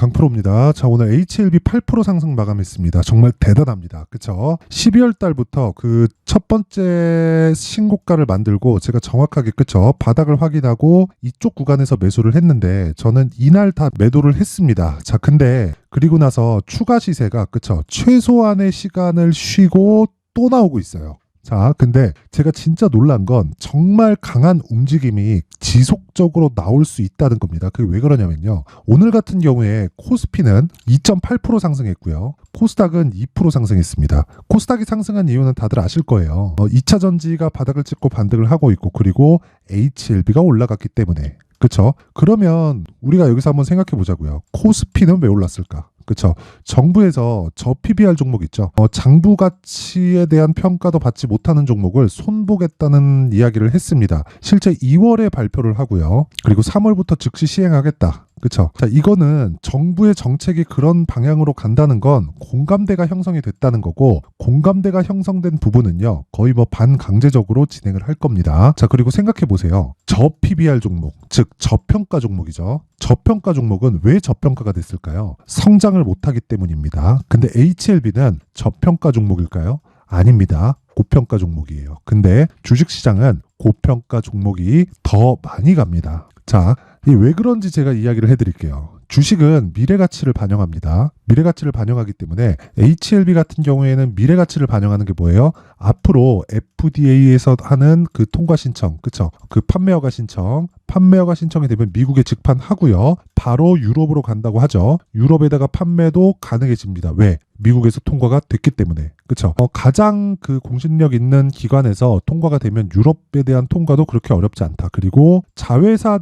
강프로입니다. 자, 오늘 HLB 8% 상승 마감했습니다. 정말 대단합니다. 그쵸? 12월 달부터 그 첫 번째 신고가를 만들고 제가 정확하게 그쵸? 바닥을 확인하고 이쪽 구간에서 매수를 했는데 저는 이날 다 매도를 했습니다. 자, 근데 그리고 나서 추가 시세가 그쵸? 최소한의 시간을 쉬고 또 나오고 있어요. 자, 근데 제가 진짜 놀란 건 정말 강한 움직임이 지속적으로 나올 수 있다는 겁니다. 그게 왜 그러냐면요. 오늘 같은 경우에 코스피는 2.8% 상승했고요. 코스닥은 2% 상승했습니다. 코스닥이 상승한 이유는 다들 아실 거예요. 어, 2차 전지가 바닥을 찍고 반등을 하고 있고 그리고 HLB가 올라갔기 때문에 그쵸? 그러면 우리가 여기서 한번 생각해 보자고요. 코스피는 왜 올랐을까? 그쵸? 정부에서 저 PBR 종목 있죠. 어, 장부 가치에 대한 평가도 받지 못하는 종목을 손보겠다는 이야기를 했습니다. 실제 2월에 발표를 하고요. 그리고 3월부터 즉시 시행하겠다. 자, 이거는 정부의 정책이 그런 방향으로 간다는 건 공감대가 형성이 됐다는 거고, 공감대가 형성된 부분은요, 거의 뭐 반강제적으로 진행을 할 겁니다. 자, 그리고 생각해 보세요. 저 PBR 종목, 즉, 저평가 종목이죠. 저평가 종목은 왜 저평가가 됐을까요? 성장을 못하기 때문입니다. 근데 HLB는 저평가 종목일까요? 아닙니다. 고평가 종목이에요. 근데 주식시장은 고평가 종목이 더 많이 갑니다. 자, 이 왜 그런지 제가 이야기를 해드릴게요. 주식은 미래 가치를 반영합니다. 미래 가치를 반영하기 때문에 HLB 같은 경우에는 미래 가치를 반영하는 게 뭐예요? 앞으로 FDA에서 하는 그 통과 신청, 그쵸? 그 판매허가 신청, 판매허가 신청이 되면 미국에 직판하고요. 바로 유럽으로 간다고 하죠. 유럽에다가 판매도 가능해집니다. 왜? 미국에서 통과가 됐기 때문에. 그쵸? 어, 가장 그 공신력 있는 기관에서 통과가 되면 유럽에 대한 통과도 그렇게 어렵지 않다. 그리고 자회사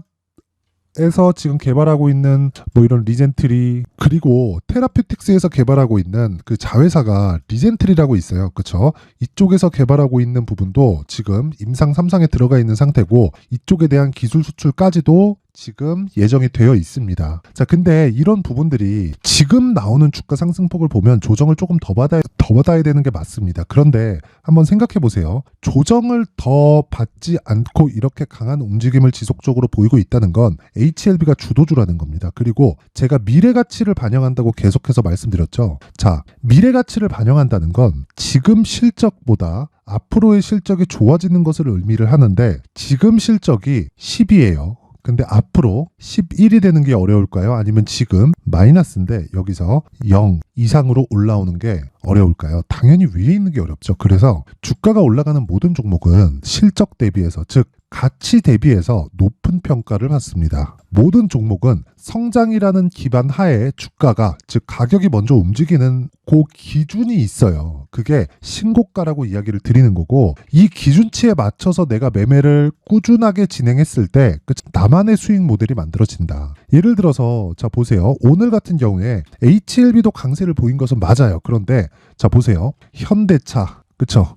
에서 지금 개발하고 있는 뭐 이런 리젠트리 그리고 테라퓨틱스에서 개발하고 있는 그 자회사가 리젠트리라고 있어요. 그렇죠? 이쪽에서 개발하고 있는 부분도 지금 임상 3상에 들어가 있는 상태고 이쪽에 대한 기술 수출까지도 지금 예정이 되어 있습니다. 자, 근데 이런 부분들이 지금 나오는 주가 상승폭을 보면 조정을 조금 더 받아야, 더 받아야 되는 게 맞습니다. 그런데 한번 생각해 보세요. 조정을 더 받지 않고 이렇게 강한 움직임을 지속적으로 보이고 있다는 건 HLB가 주도주라는 겁니다. 그리고 제가 미래 가치를 반영한다고 계속해서 말씀드렸죠. 자, 미래 가치를 반영한다는 건 지금 실적보다 앞으로의 실적이 좋아지는 것을 의미를 하는데 지금 실적이 10이에요. 근데 앞으로 11이 되는 게 어려울까요? 아니면 지금 마이너스인데 여기서 0 이상으로 올라오는 게 어려울까요? 당연히 위에 있는 게 어렵죠. 그래서 주가가 올라가는 모든 종목은 실적 대비해서 즉 가치 대비해서 높은 평가를 받습니다. 모든 종목은 성장이라는 기반 하에 주가가 즉 가격이 먼저 움직이는 그 기준이 있어요. 그게 신고가라고 이야기를 드리는 거고 이 기준치에 맞춰서 내가 매매를 꾸준하게 진행했을 때그 나만의 수익 모델이 만들어진다. 예를 들어서 자 보세요. 오늘 같은 경우에 HLB도 강세를 보인 것은 맞아요. 그런데 자 보세요. 현대차 그쵸?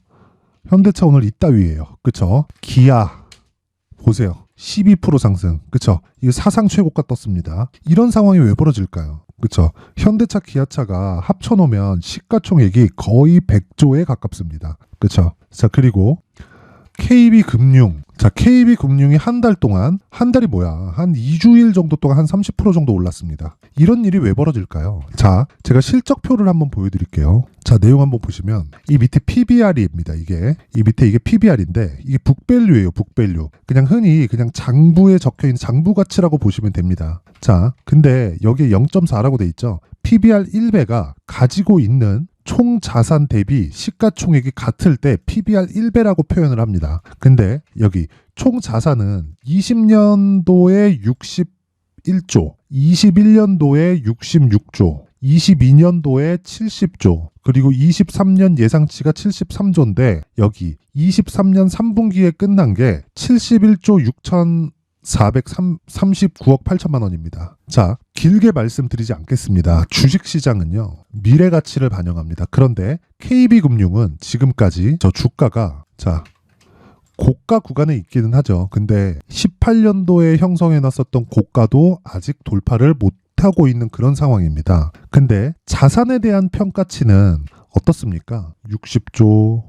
현대차 오늘 이따위예요. 그쵸? 기아 보세요. 12% 상승. 그쵸? 이거 사상 최고가 떴습니다. 이런 상황이 왜 벌어질까요? 그쵸? 현대차, 기아차가 합쳐놓으면 시가총액이 거의 100조에 가깝습니다. 그쵸? 자, 그리고 KB금융. 자, KB금융이 한 달 동안, 한 달이 뭐야? 한 2주일 정도 동안 한 30% 정도 올랐습니다. 이런 일이 왜 벌어질까요? 자, 제가 실적표를 한번 보여드릴게요. 자, 내용 한번 보시면 이 밑에 PBR입니다. 이게 이 밑에 이게 PBR인데 이게 북밸류예요. 북밸류. 그냥 흔히 그냥 장부에 적혀 있는 장부 가치라고 보시면 됩니다. 자, 근데 여기에 0.4라고 돼 있죠. PBR 1배가 가지고 있는 총 자산 대비 시가총액이 같을 때 PBR 1배라고 표현을 합니다. 근데 여기 총 자산은 20년도에 61조, 21년도에 66조, 22년도에 70조, 그리고 23년 예상치가 73조인데 여기 23년 3분기에 끝난 게 71조 6천 439억 8천만 원입니다. 자, 길게 말씀드리지 않겠습니다. 주식 시장은요, 미래 가치를 반영합니다. 그런데 KB금융은 지금까지 저 주가가, 자, 고가 구간에 있기는 하죠. 근데 18년도에 형성해 놨었던 고가도 아직 돌파를 못 하고 있는 그런 상황입니다. 근데 자산에 대한 평가치는 어떻습니까? 60조,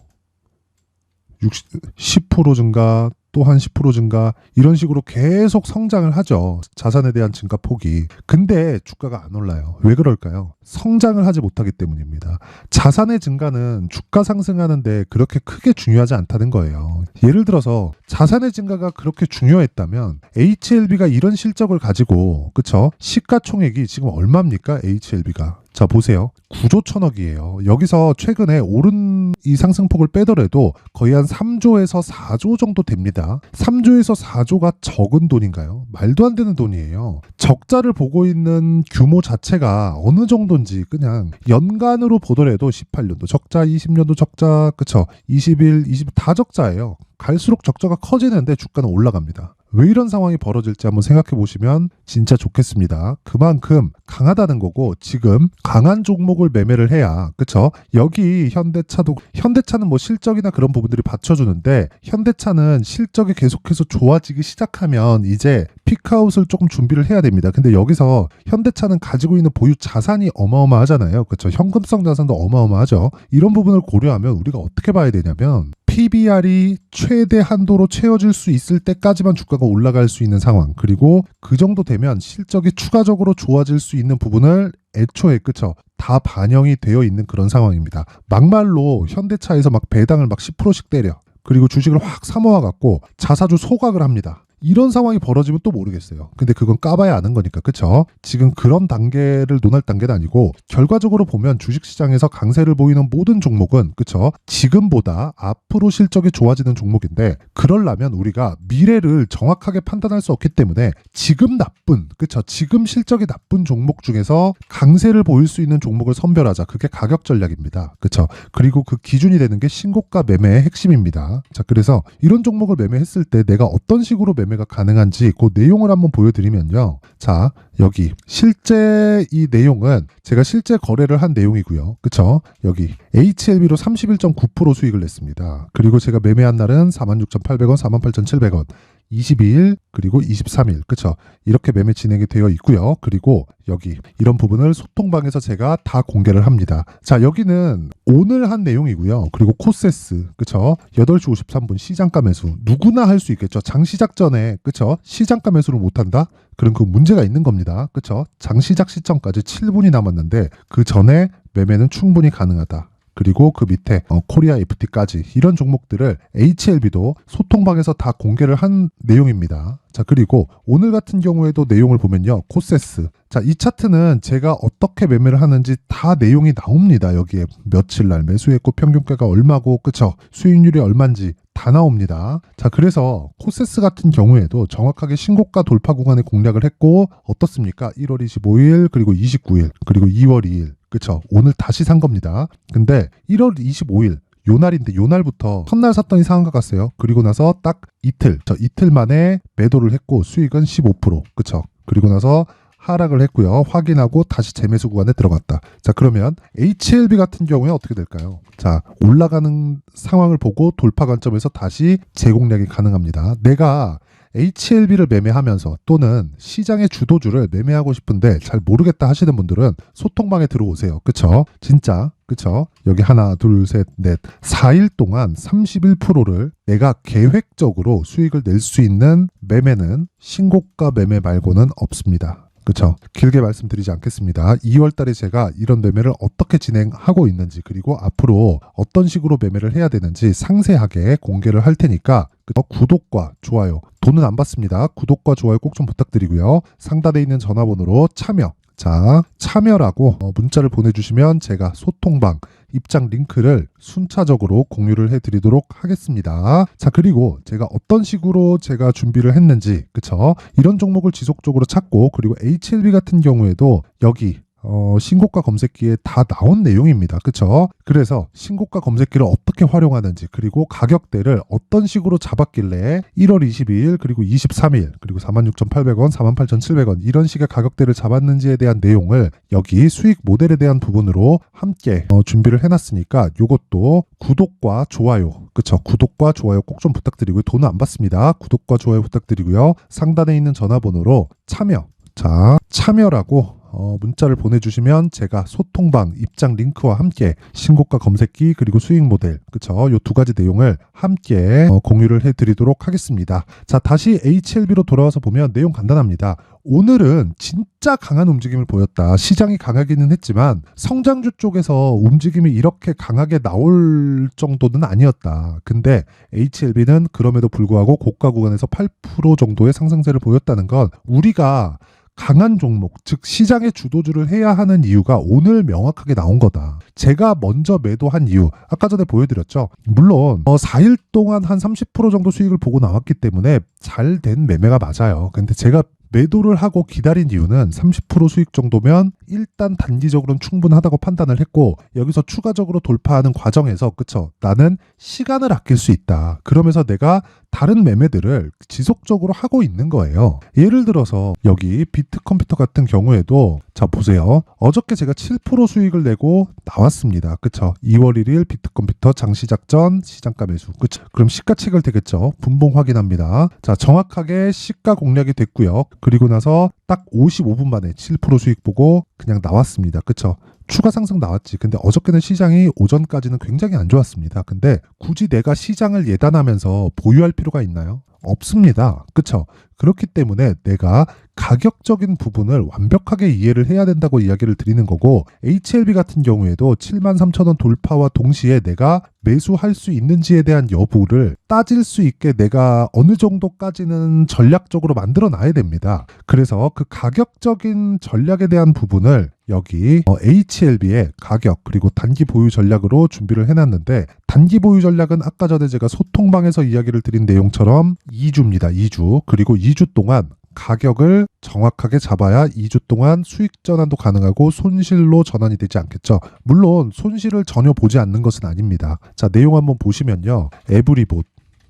60, 10% 증가, 또한 10% 증가 이런 식으로 계속 성장을 하죠. 자산에 대한 증가 폭이. 근데 주가가 안 올라요. 왜 그럴까요? 성장을 하지 못하기 때문입니다. 자산의 증가는 주가 상승하는데 그렇게 크게 중요하지 않다는 거예요. 예를 들어서 자산의 증가가 그렇게 중요했다면 HLB가 이런 실적을 가지고 그쵸? 시가총액이 지금 얼마입니까? HLB가. 자 보세요. 9조 천억이에요. 여기서 최근에 오른 이 상승폭을 빼더라도 거의 한 3조에서 4조 정도 됩니다. 3조에서 4조가 적은 돈인가요? 말도 안 되는 돈이에요. 적자를 보고 있는 규모 자체가 어느 정도인지 그냥 연간으로 보더라도 18년도 적자, 20년도 적자, 그쵸? 21, 20 다 적자예요. 갈수록 적자가 커지는데 주가는 올라갑니다. 왜 이런 상황이 벌어질지 한번 생각해 보시면 진짜 좋겠습니다. 그만큼 강하다는 거고 지금 강한 종목을 매매를 해야 그쵸? 여기 현대차도 현대차는 뭐 실적이나 그런 부분들이 받쳐주는데 현대차는 실적이 계속해서 좋아지기 시작하면 이제 피크아웃을 조금 준비를 해야 됩니다. 근데 여기서 현대차는 가지고 있는 보유 자산이 어마어마하잖아요. 그쵸? 현금성 자산도 어마어마하죠. 이런 부분을 고려하면 우리가 어떻게 봐야 되냐면 PBR이 최대 한도로 채워질 수 있을 때까지만 주가가 올라갈 수 있는 상황. 그리고 그 정도 되면 실적이 추가적으로 좋아질 수 있는 부분을 애초에 그쵸 다 반영이 되어 있는 그런 상황입니다. 막말로 현대차에서 막 배당을 막 10%씩 때려. 그리고 주식을 확 사모아 갖고 자사주 소각을 합니다. 이런 상황이 벌어지면 또 모르겠어요. 근데 그건 까봐야 아는 거니까, 그쵸? 지금 그런 단계를 논할 단계는 아니고, 결과적으로 보면 주식시장에서 강세를 보이는 모든 종목은, 그쵸? 지금보다 앞으로 실적이 좋아지는 종목인데, 그럴라면 우리가 미래를 정확하게 판단할 수 없기 때문에, 지금 나쁜, 그쵸? 지금 실적이 나쁜 종목 중에서 강세를 보일 수 있는 종목을 선별하자. 그게 가격 전략입니다. 그쵸? 그리고 그 기준이 되는 게 신고가 매매의 핵심입니다. 자, 그래서 이런 종목을 매매했을 때 내가 어떤 식으로 매 매가 가능한지 그 내용을 한번 보여드리면요. 자, 여기 실제 이 내용은 제가 실제 거래를 한 내용이고요. 그쵸? 여기 HLB로 31.9% 수익을 냈습니다. 그리고 제가 매매한 날은 46,800원, 48,700원. 22일 그리고 23일. 그쵸? 이렇게 매매 진행이 되어 있고요. 그리고 여기 이런 부분을 소통방에서 제가 다 공개를 합니다. 자 여기는 오늘 한 내용이고요. 그리고 코세스. 그쵸? 8시 53분 시장가 매수. 누구나 할 수 있겠죠? 장 시작 전에 그쵸? 시장가 매수를 못한다? 그럼 그 문제가 있는 겁니다. 그쵸? 장 시작 시점까지 7분이 남았는데 그 전에 매매는 충분히 가능하다 그리고 그 밑에 어, 코리아 FT까지 이런 종목들을 HLB도 소통방에서 다 공개를 한 내용입니다. 자 그리고 오늘 같은 경우에도 내용을 보면요. 코세스. 자이 차트는 제가 어떻게 매매를 하는지 다 내용이 나옵니다. 여기에 며칠 날 매수했고 평균가가 얼마고 그쵸? 수익률이 얼마인지 다 나옵니다. 자 그래서 코세스 같은 경우에도 정확하게 신고가 돌파 구간에 공략을 했고 어떻습니까? 1월 25일 그리고 29일 그리고 2월 2일 그쵸 오늘 다시 산 겁니다 근데 1월 25일 요 날인데 요 날부터 첫날 샀더니 상한가 갔어요. 그리고 나서 딱 이틀, 저 이틀 만에 매도를 했고 수익은 15%. 그쵸? 그리고 나서 하락을 했고요. 확인하고 다시 재매수 구간에 들어갔다. 자, 그러면 HLB 같은 경우에 어떻게 될까요? 자, 올라가는 상황을 보고 돌파 관점에서 다시 재공략이 가능합니다. 내가 HLB를 매매하면서 또는 시장의 주도주를 매매하고 싶은데 잘 모르겠다 하시는 분들은 소통방에 들어오세요. 그쵸? 진짜 그쵸? 여기 하나, 둘, 셋, 넷. 4일 동안 31%를 내가 계획적으로 수익을 낼 수 있는 매매는 신고가 매매 말고는 없습니다. 그쵸. 길게 말씀드리지 않겠습니다. 2월 달에 제가 이런 매매를 어떻게 진행하고 있는지, 그리고 앞으로 어떤 식으로 매매를 해야 되는지 상세하게 공개를 할 테니까, 그 구독과 좋아요, 돈은 안 받습니다. 구독과 좋아요 꼭 좀 부탁드리고요. 상단에 있는 전화번호로 참여, 자, 참여라고 어, 문자를 보내주시면 제가 소통방 입장 링크를 순차적으로 공유를 해드리도록 하겠습니다. 자, 그리고 제가 어떤 식으로 제가 준비를 했는지, 그쵸? 이런 종목을 지속적으로 찾고, 그리고 HLB 같은 경우에도 여기 어, 신고가 검색기에 다 나온 내용입니다. 그쵸? 그래서 신고가 검색기를 어떻게 활용하는지, 그리고 가격대를 어떤 식으로 잡았길래 1월 22일, 그리고 23일, 그리고 46,800원, 48,700원, 이런 식의 가격대를 잡았는지에 대한 내용을 여기 수익 모델에 대한 부분으로 함께 어, 준비를 해놨으니까 요것도 구독과 좋아요, 그쵸? 구독과 좋아요 꼭 좀 부탁드리고요. 돈은 안 받습니다. 구독과 좋아요 부탁드리고요. 상단에 있는 전화번호로 참여, 자, 참여라고 어, 문자를 보내주시면 제가 소통방 입장 링크와 함께 신고가 검색기 그리고 수익 모델 그쵸 요 두 가지 내용을 함께 어, 공유를 해드리도록 하겠습니다. 자 다시 HLB로 돌아와서 보면 내용 간단합니다. 오늘은 진짜 강한 움직임을 보였다. 시장이 강하기는 했지만 성장주 쪽에서 움직임이 이렇게 강하게 나올 정도는 아니었다. 근데 HLB는 그럼에도 불구하고 고가 구간에서 8% 정도의 상승세를 보였다는 건 우리가 강한 종목, 즉 시장의 주도주를 해야 하는 이유가 오늘 명확하게 나온 거다. 제가 먼저 매도한 이유, 아까 전에 보여드렸죠. 물론 어, 4일 동안 한 30% 정도 수익을 보고 나왔기 때문에 잘 된 매매가 맞아요. 근데 제가 매도를 하고 기다린 이유는 30% 수익 정도면 일단 단기적으로는 충분하다고 판단을 했고 여기서 추가적으로 돌파하는 과정에서 그쵸 나는 시간을 아낄 수 있다. 그러면서 내가 다른 매매들을 지속적으로 하고 있는 거예요. 예를 들어서 여기 비트 컴퓨터 같은 경우에도 자 보세요. 어저께 제가 7% 수익을 내고 나왔습니다. 그쵸? 2월 1일 비트 컴퓨터 장시작 전 시장가 매수. 그쵸? 그럼 시가 체결 되겠죠? 분봉 확인합니다. 자 정확하게 시가 공략이 됐고요. 그리고 나서 딱 55분 만에 7% 수익 보고 그냥 나왔습니다. 그쵸? 추가 상승 나왔지. 근데 어저께는 시장이 오전까지는 굉장히 안 좋았습니다. 근데 굳이 내가 시장을 예단하면서 보유할 필요가 있나요? 없습니다. 그쵸? 그렇기 때문에 내가 가격적인 부분을 완벽하게 이해를 해야 된다고 이야기를 드리는 거고 HLB 같은 경우에도 7만 3천 원 돌파와 동시에 내가 매수할 수 있는지에 대한 여부를 따질 수 있게 내가 어느 정도까지는 전략적으로 만들어 놔야 됩니다. 그래서 그 가격적인 전략에 대한 부분을 여기 어, HLB의 가격 그리고 단기 보유 전략으로 준비를 해놨는데 단기 보유 전략은 아까 전에 제가 소통방에서 이야기를 드린 내용처럼 2주입니다. 2주 그리고 2주 동안 가격을 정확하게 잡아야 2주 동안 수익 전환도 가능하고 손실로 전환이 되지 않겠죠. 물론 손실을 전혀 보지 않는 것은 아닙니다. 자, 내용 한번 보시면요. 에브리봇.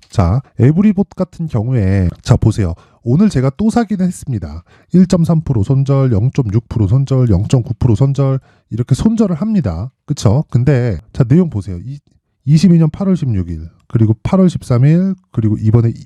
자, 에브리봇 같은 경우에 자, 보세요. 오늘 제가 또 사기는 했습니다. 1.3% 손절, 0.6% 손절, 0.9% 손절 이렇게 손절을 합니다. 그쵸? 근데 자, 내용 보세요. 이, 22년 8월 16일 그리고 8월 13일 그리고 이번에 이-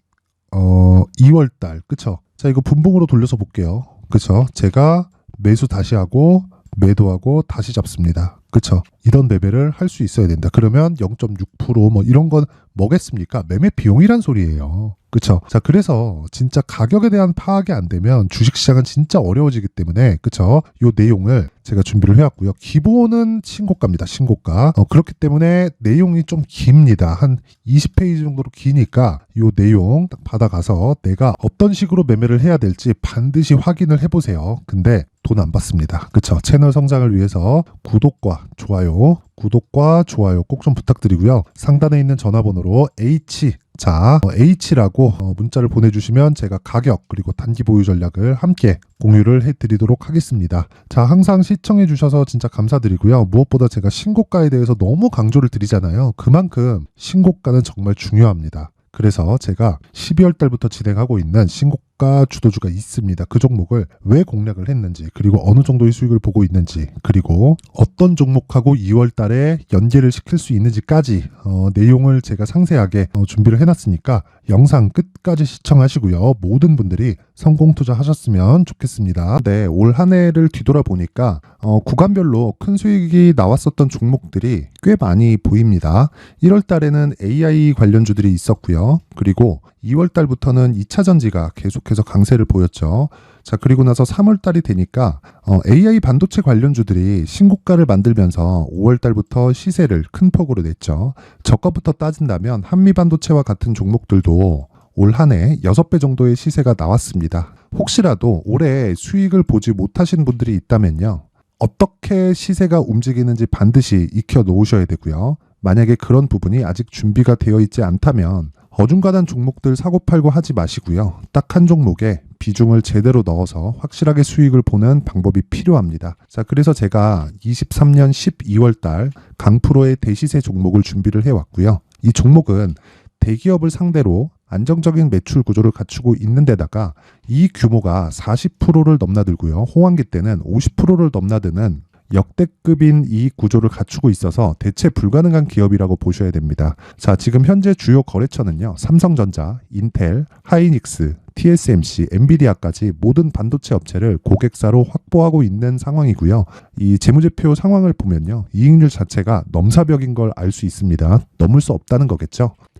어 2월 달 그쵸? 자, 이거 분봉으로 돌려서 볼게요. 그쵸? 제가 매수 다시 하고 매도하고 다시 잡습니다. 그쵸? 이런 매매를 할수 있어야 된다. 그러면 0.6%뭐 이런 건 뭐겠습니까? 매매 비용이란 소리예요. 그쵸? 자, 그래서 진짜 가격에 대한 파악이 안 되면 주식시장은 진짜 어려워지기 때문에, 그쵸? 요 내용을 제가 준비를 해왔고요. 기본은 신고가입니다. 신고가. 어, 그렇기 때문에 내용이 좀 깁니다. 한 20페이지 정도로 기니까 요 내용 딱 받아가서 내가 어떤 식으로 매매를 해야 될지 반드시 확인을 해보세요. 근데 돈 안 받습니다. 그쵸? 채널 성장을 위해서 구독과 좋아요, 구독과 좋아요 꼭 좀 부탁드리고요. 상단에 있는 전화번호로 H 자 어, H라고 어, 문자를 보내주시면 제가 가격 그리고 단기 보유 전략을 함께 공유를 해드리도록 하겠습니다. 자 항상 시청해 주셔서 진짜 감사드리고요. 무엇보다 제가 신고가에 대해서 너무 강조를 드리잖아요. 그만큼 신고가는 정말 중요합니다. 그래서 제가 12월 달부터 진행하고 있는 신고 가 주도주가 있습니다. 그 종목을 왜 공략을 했는지, 그리고 어느 정도의 수익을 보고 있는지, 그리고 어떤 종목하고 2월 달에 연계를 시킬 수 있는지까지 어, 내용을 제가 상세하게 어, 준비를 해놨으니까 영상 끝까지 시청하시고요. 모든 분들이 성공 투자하셨으면 좋겠습니다. 네, 올 한 해를 뒤돌아보니까 어, 구간별로 큰 수익이 나왔었던 종목들이 꽤 많이 보입니다. 1월 달에는 AI 관련주들이 있었고요. 그리고 2월 달부터는 2차 전지가 계속해서 강세를 보였죠. 자, 그리고 나서 3월 달이 되니까 어, AI 반도체 관련주들이 신고가를 만들면서 5월 달부터 시세를 큰 폭으로 냈죠. 저가부터 따진다면 한미 반도체와 같은 종목들도 올 한 해 6배 정도의 시세가 나왔습니다. 혹시라도 올해 수익을 보지 못하신 분들이 있다면요. 어떻게 시세가 움직이는지 반드시 익혀 놓으셔야 되고요. 만약에 그런 부분이 아직 준비가 되어 있지 않다면 어중간한 종목들 사고 팔고 하지 마시고요. 딱 한 종목에 비중을 제대로 넣어서 확실하게 수익을 보는 방법이 필요합니다. 자, 그래서 제가 23년 12월 달 강프로의 대시세 종목을 준비를 해왔고요. 이 종목은 대기업을 상대로 안정적인 매출 구조를 갖추고 있는 데다가 이 규모가 40%를 넘나들고요. 호황기 때는 50%를 넘나드는 역대급인 이익 구조를 갖추고 있어서 대체 불가능한 기업이라고 보셔야 됩니다. 자, 지금 현재 주요 거래처는요. 삼성전자, 인텔, 하이닉스, TSMC, 엔비디아까지 모든 반도체 업체를 고객사로 확보하고 있는 상황이고요. 이 재무제표 상황을 보면요. 이익률 자체가 넘사벽인 걸 알 수 있습니다. 넘을 수 없다는 거겠죠.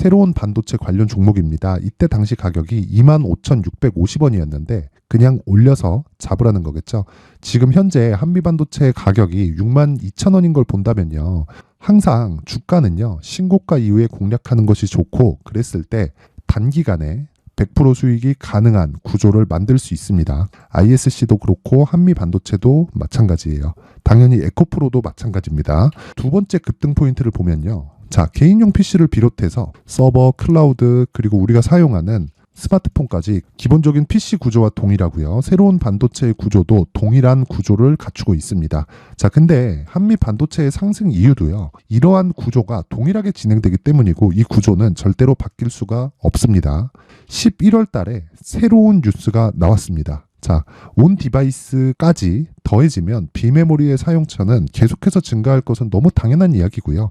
새로운 반도체 관련 종목입니다. 이때 당시 가격이 25,650원이었는데 그냥 올려서 잡으라는 거겠죠. 지금 현재 한미 반도체 가격이 62,000원인 걸 본다면요. 항상 주가는요. 신고가 이후에 공략하는 것이 좋고 그랬을 때 단기간에 100% 수익이 가능한 구조를 만들 수 있습니다. ISC도 그렇고 한미 반도체도 마찬가지예요. 당연히 에코프로도 마찬가지입니다. 두 번째 급등 포인트를 보면요. 자, 개인용 PC를 비롯해서 서버, 클라우드, 그리고 우리가 사용하는 스마트폰까지 기본적인 PC 구조와 동일하고요. 새로운 반도체의 구조도 동일한 구조를 갖추고 있습니다. 자, 근데 한미 반도체의 상승 이유도요. 이러한 구조가 동일하게 진행되기 때문이고 이 구조는 절대로 바뀔 수가 없습니다. 11월 달에 새로운 뉴스가 나왔습니다. 자, 온 디바이스까지 더해지면 비메모리의 사용처는 계속해서 증가할 것은 너무 당연한 이야기고요.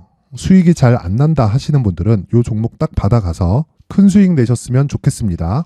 수익이 잘 안 난다 하시는 분들은 이 종목 딱 받아가서 큰 수익 내셨으면 좋겠습니다.